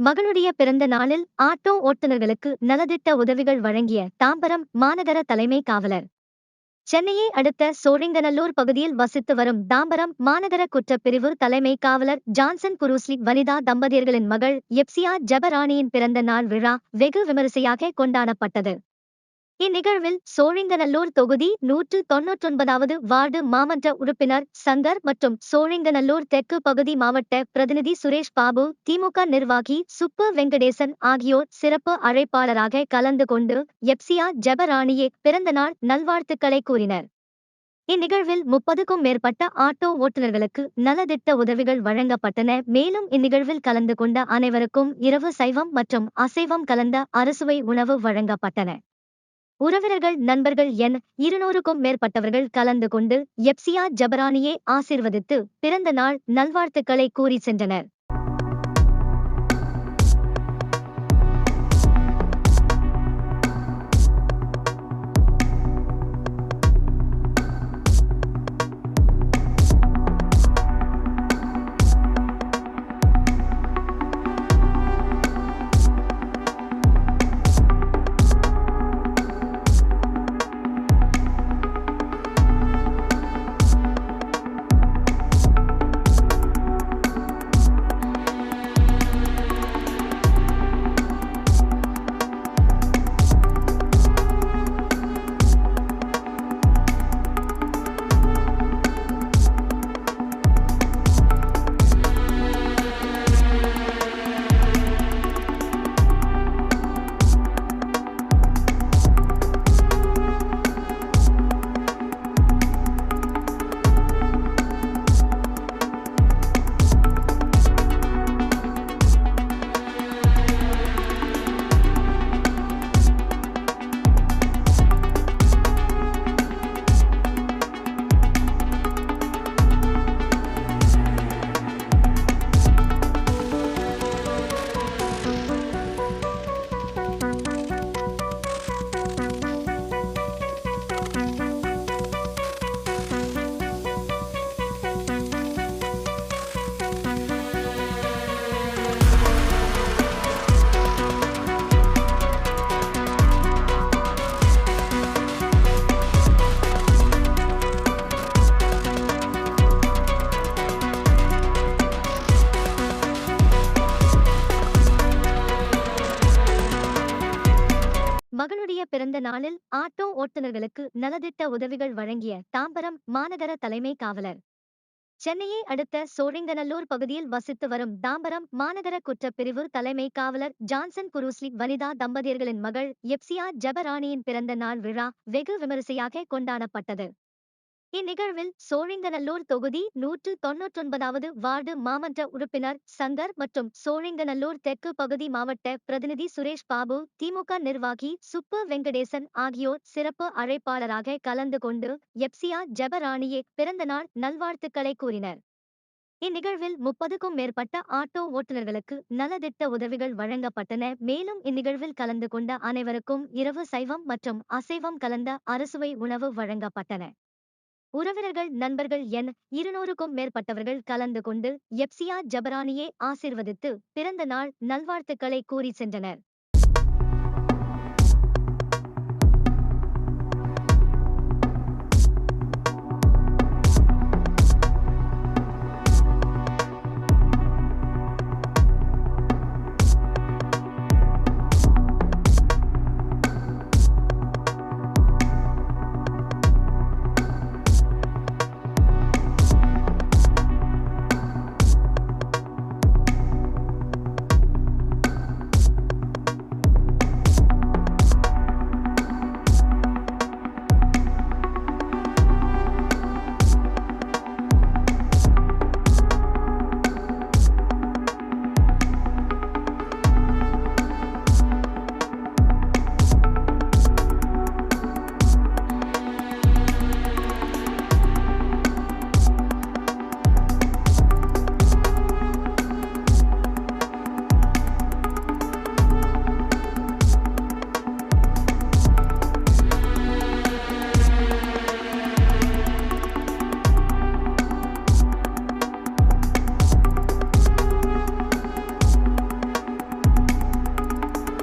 மகளுடைய பிறந்த நாளில் ஆட்டோ ஓட்டுநர்களுக்கு நலதிட்ட உதவிகள் வழங்கிய தாம்பரம் மாநகர தலைமை காவலர். சென்னையை அடுத்த சோழிங்கநல்லூர் பகுதியில் வசித்து வரும் தாம்பரம் மாநகர குற்றப்பிரிவு தலைமை காவலர் ஜான்சன் புரூஸ்லி வனிதா தம்பதியர்களின் மகள் எப்சியா ஜபராணியின் பிறந்த நாள் விழா வெகு விமரிசையாக கொண்டாடப்பட்டது. இந்நிகழ்வில் சோழிங்கநல்லூர் தொகுதி நூற்று தொன்னூற்றொன்பதாவது வார்டு மாமன்ற உறுப்பினர் சங்கர் மற்றும் சோழிங்கநல்லூர் தெற்கு பகுதி மாவட்ட பிரதிநிதி சுரேஷ் பாபு திமுக நிர்வாகி சுப்பு வெங்கடேசன் ஆகியோர் சிறப்பு அழைப்பாளராக கலந்து கொண்டு எப்சியா ஜெபராணியே பிறந்தநாள் நல்வாழ்த்துக்களை கூறினர். இந்நிகழ்வில் முப்பதுக்கும் மேற்பட்ட ஆட்டோ ஓட்டுநர்களுக்கு நலத்திட்ட உதவிகள் வழங்கப்பட்டன. மேலும் இந்நிகழ்வில் கலந்து கொண்ட அனைவருக்கும் இரவு சைவம் மற்றும் அசைவம் கலந்த அறுசுவை உணவு வழங்கப்பட்டன. உறவினர்கள் நண்பர்கள் என இருநூறுக்கும் மேற்பட்டவர்கள் கலந்து கொண்டு எப்சியா ஜபரானியை ஆசிர்வதித்து பிறந்த நாள் நல்வாழ்த்துக்களை கூறி சென்றனர். பிறந்த நாளில் ஆட்டோ ஓட்டுநர்களுக்கு நலத்திட்ட உதவிகள் வழங்கிய தாம்பரம் மாநகர தலைமை காவலர். சென்னையை அடுத்த சோழிங்கநல்லூர் பகுதியில் வசித்து வரும் தாம்பரம் மாநகர குற்றப்பிரிவு தலைமை காவலர் ஜான்சன் புரூஸ்லி வனிதா தம்பதியர்களின் மகள் எப்சியா ஜெபராணியின் பிறந்த நாள் விழா வெகு விமரிசையாக கொண்டாடப்பட்டது. இந்நிகழ்வில் சோழிங்கநல்லூர் தொகுதி நூற்று தொன்னூற்றொன்பதாவது வார்டு மாமன்ற உறுப்பினர் சங்கர் மற்றும் சோழிங்கநல்லூர் தெற்கு பகுதி மாவட்ட பிரதிநிதி சுரேஷ் பாபு திமுக நிர்வாகி சுப்பு வெங்கடேசன் ஆகியோர் சிறப்பு அழைப்பாளராக கலந்து கொண்டு எப்சியா ஜெபராணியே பிறந்தநாள் நல்வாழ்த்துக்களை கூறினர். இந்நிகழ்வில் முப்பதுக்கும் மேற்பட்ட ஆட்டோ ஓட்டுநர்களுக்கு நலத்திட்ட உதவிகள் வழங்கப்பட்டன. மேலும் இந்நிகழ்வில் கலந்து கொண்ட அனைவருக்கும் இரவு சைவம் மற்றும் அசைவம் கலந்த அறுசுவை உணவு வழங்கப்பட்டன. உறவினர்கள் நண்பர்கள் என இருநூறுக்கும் மேற்பட்டவர்கள் கலந்து கொண்டு எப்சியா ஜபரானியை ஆசிர்வதித்து பிறந்த நாள் நல்வாழ்த்துக்களை கூறி சென்றனர்.